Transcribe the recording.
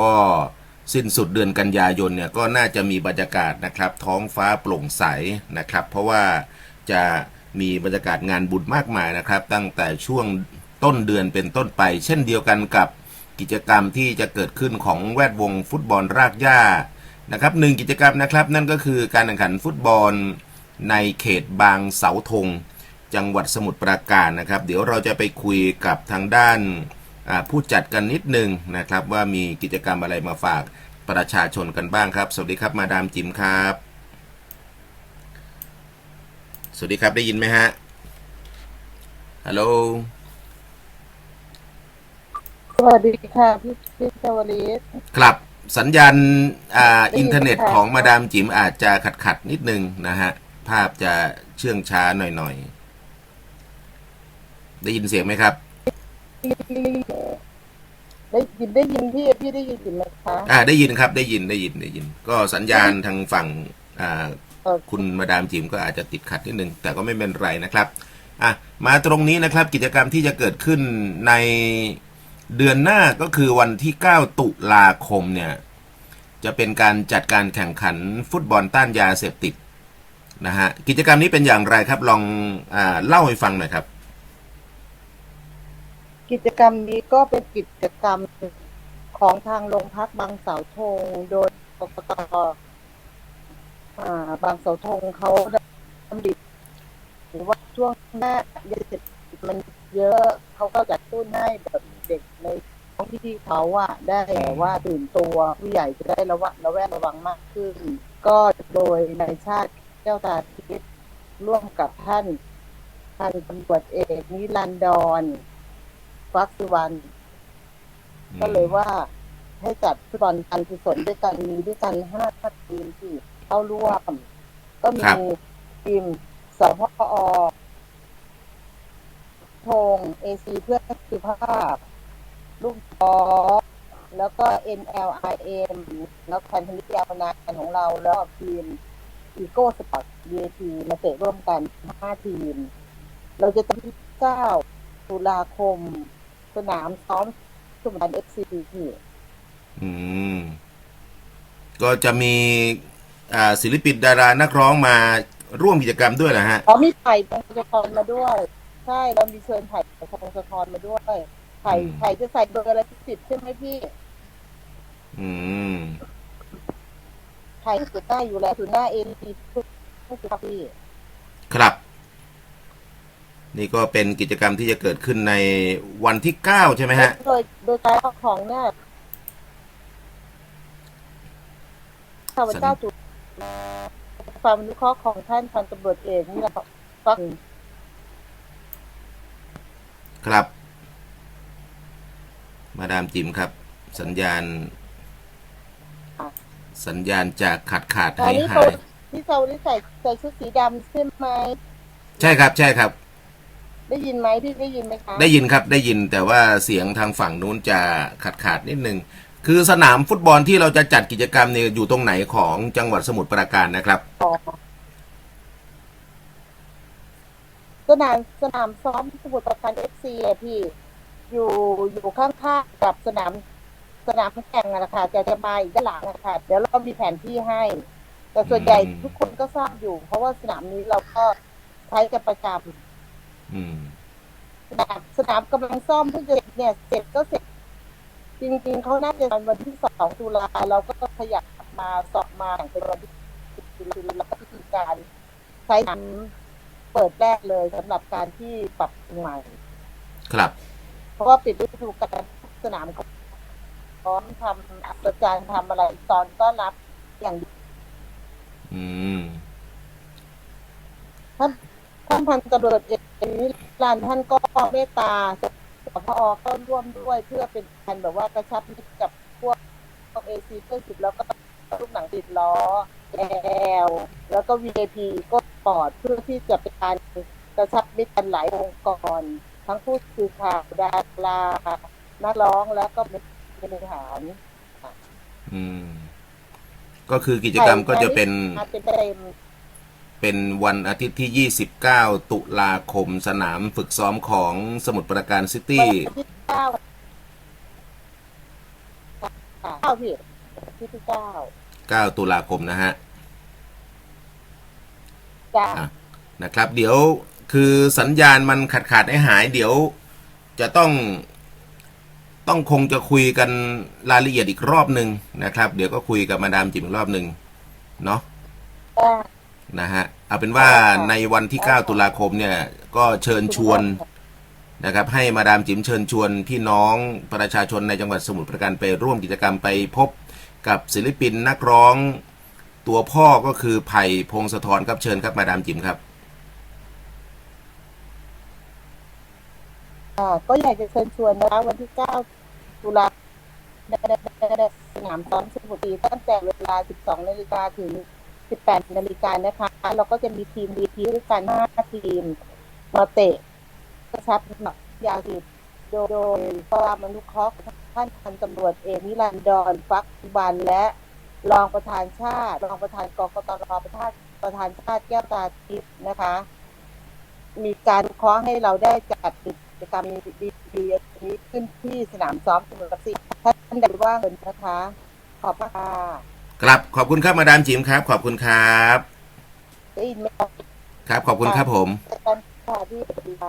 ก็สิ้นสุดเดือนกันยายนเนี่ยก็น่าจะมีบรรยากาศนะครับ ท้องฟ้าโปร่งใสนะครับ เพราะว่าจะมีบรรยากาศงานบุญมากมายนะครับ ตั้งแต่ช่วงต้นเดือนเป็นต้นไป เช่นเดียวกันกับกิจกรรมที่จะเกิดขึ้นของแวดวงฟุตบอลรากหญ้านะครับหนึ่งกิจกรรมนะครับ นั่นก็คือการแข่งขันฟุตบอลในเขตบางเสาธง จังหวัดสมุทรปราการนะครับ เดี๋ยวเราจะไปคุยกับทางด้าน ผู้จัดกันนิดนึงนะครับว่ามีกิจกรรมอะไรมาฝากประชาชนกันบ้างครับ สวัสดีครับมาดามจิมครับ สวัสดีครับได้ยินไหมฮะฮัลโหลสวัสดีค่ะพี่พี่ชวลิตครับสัญญาณอ่าได้ยินอินเทอร์เน็ตค่ะของมาดามจิมอาจจะขัดขัดๆนิดนึงนะฮะภาพจะเชื่องช้าหน่อยๆ ได้ยินเสียงไหมครับพี่ ได้ยินได้ยินพี่พี่ได้ยินอยู่ไหมคะอ่าได้ยินครับได้ยินได้ยินได้ยิน ก็สัญญาณทางฝั่งอ่าเออคุณมาดามจิมก็อาจจะติดขัดนิดนึง แต่ก็ไม่เป็นไรนะครับอะมาตรงนี้นะครับกิจกรรมที่จะเกิดขึ้นในเดือนหน้าก็คือวันที่ 9 ตุลาคมเนี่ย จะเป็นการจัดการแข่งขันฟุตบอลต้านยาเสพติดนะฮะกิจกรรมนี้เป็นอย่างไรครับลองอ่าเล่าให้ฟังหน่อยครับ กิจกรรมนี้ก็เป็นกิจกรรมของทางโรงพักบางเสาธงโดยกกตอ่าบางเสาธงเขาด้ดำริหรือว่าช่วงหน้ายาเสพติดมันเยอะเขาก็จะตุ้นให้แบบเด็กในท้องที่เขาอะได้ว่าตื่นตัวผู้ใหญ่จะได้ระวังระแวดระวังมากขึ้น ก็โดยนายชาติแก้วตาทิพย์ร่วมกับท่านพันตำรวจเอกนิรันดร ฟักสุวรรณก็เลยว่าให้จัดฟุตบอลการกุศลด้วยกันมีด้วยกันห้าทีมที่เข้าร่วม ก็มีครับทีมสพอธงเอซีเพื่อสุภาพ ลูกบอลแล้วก็ NLIM แล้วพันธมิตรยาวนานของเราแล้วก็ทีมอีโก้สปอร์ต VIP มาเตะร่วมกันห้าทีม เราจะตั้งที่9ตุลาคม สนามซ้อมสมบันเอฟซีที่อืม ก็จะมีอ่าศิลปินดารานักร้องมาร่วมกิจกรรมด้วยนะฮะ อ๋อมีไผ่พงศธรมาด้วย ใช่เรามีเชิญไผ่พงศธรมาด้วยไผ่อืม ไผ่จะใส่เบอร์อะไรสิบใช่ไหมพี่อืม ไผ่สุดหน้าอยู่แล้วสุดหน้าเอ็นทีทุกทุกครับพี่ ครับ นี่ก็เป็นกิจกรรมที่จะเกิดขึ้นในวันที่เก้าใช่ไหมฮะ โดยโดยการเอาของเนี่ยข้าพเจ้าจุดความอนุเคราะห์ของท่านพันตำรวจเอกนี่แหละครับฟังครับ มาดามจิมครับ สัญญาณ สัญญาณจากขาดขาดอัหานยนี้หาเขายที่เขาที่ใส่ใส่ชุดสีดำใช่ไหม ใช่ครับ ใช่ครับ ได้ยินไหมพี่ได้ยินไหมคะได้ยินครับได้ยินแต่ว่าเสียงทางฝั่งนู้นจะขาดขาดนิดนึงคือสนามฟุตบอลที่เราจะจัดกิจกรรมเนี่ยอยู่ตรงไหนของจังหวัดสมุทรปราการนะครับอ๋อสนามสนามซ้อมสมุทรปราการเอฟซีอะพี่ อยู่อยู่ข้างๆกับสนามสนามแข่งอะนะคะจะจะมาอีกด้านหลังอะค่ะเดี๋ยวเรามีแผนที่ให้ แต่ส่วนใหญ่อืมทุกคนก็ทราบอยู่ เพราะว่าสนามนี้เราก็ใช้กันประจ อืมำสนามสนามกำลังซ่อมเพิ่งจะเสร็จเนี่ยเสร็จก็เสร็จ จริงๆเขาน่าจะวันที่สองตุลาเราก็ขยับมาสอบมาแข่งเป็นวันที่ตุลาแล้วก็มีการใช้สนามเปิดแรกเลยสำหรับการที่ปรับปรุงใหม่ ครับ เพราะว่าปิดฤดูกาลสนามก็พร้อมทำอัศจรรย์ทำอะไรตอนต้อนรับอย่างดีอืม ท่านท่านพันตำรวจเอก นิรันดร์ท่านก็เมตตาสพอก็ร่วมด้วยเพื่อเป็นการแบบว่ากระชับมิตรกับพวกพวกเอซีเพื่อสิบแล้วก็ลูกหนังติดล้อแอลแล้วก็ VIP ก็ปอดเพื่อที่จะเป็นการกระชับมิตรกันหลายองค์กร ทั้งผู้สื่อข่าวดารานักร้องแล้วก็บริหารอืม ก็คือกิจกรรมก็จะเป็นมาเป็นเต็ม เป็นวันอาทิตย์ที่ 29 ตุลาคมสนามฝึกซ้อมของสมุทรปราการซิตี้วันที่เก้าค่ะพี่ที่ที่เก้า9ตุลาคมนะฮะจ้าอะนะครับ เดี๋ยวคือสัญญาณมันขาดขาดหายหายๆเดี๋ยวจะต้องต้องคงจะคุยกันรายละเอียดอีกรอบหนึ่งนะครับ เดี๋ยวก็คุยกับมาดามจิมอีกรอบหนึ่งเนาะจ้า นะฮะเอาเป็นว่าค่ะในวันที่ 9 ตุลาคมเนี่ยก็เชิญชวนนะครับให้มาดามจิมเชิญชวนพี่น้องประชาชนในจังหวัดสมุทรปราการไปร่วมกิจกรรมไปพบกับศิลปินนักร้องตัวพ่อก็คือไผ่พงศธรครับเชิญครับมาดามจิมครับอ่าก็อยากจะเชิญชวนนะคะวันที่เก้าตุลาสนามซ้อมสมุทรีตั้งแต่เวลา 12 นาฬิกาถึง 18นาฬิกานะคะ เราก็จะมีทีมดีทีด้วยกัน5ทีม มาเตะกระชับหนักยาวสิบโดยโดยความนุเคราะห์ท่านพันตำรวจเอกนิรันดรฟักบันและรองประธานชาติ รองประธานกรกตรประธานประธานชาติแก้วตาทิพย์นะคะ มีการเคาะให้เราได้จัดกิจกรรมดีๆนี้ขึ้นที่สนามซ้อมสมุทรปราการท่านใดว่างเงินนะคะ ขอบพระค่ะ ครับขอบคุณครับมาดามจิมครับ ขอบคุณครับ ได้ยินไหมคะครับขอบคุณครับผมอาจารย์ค่ะที่ปฏิบัติ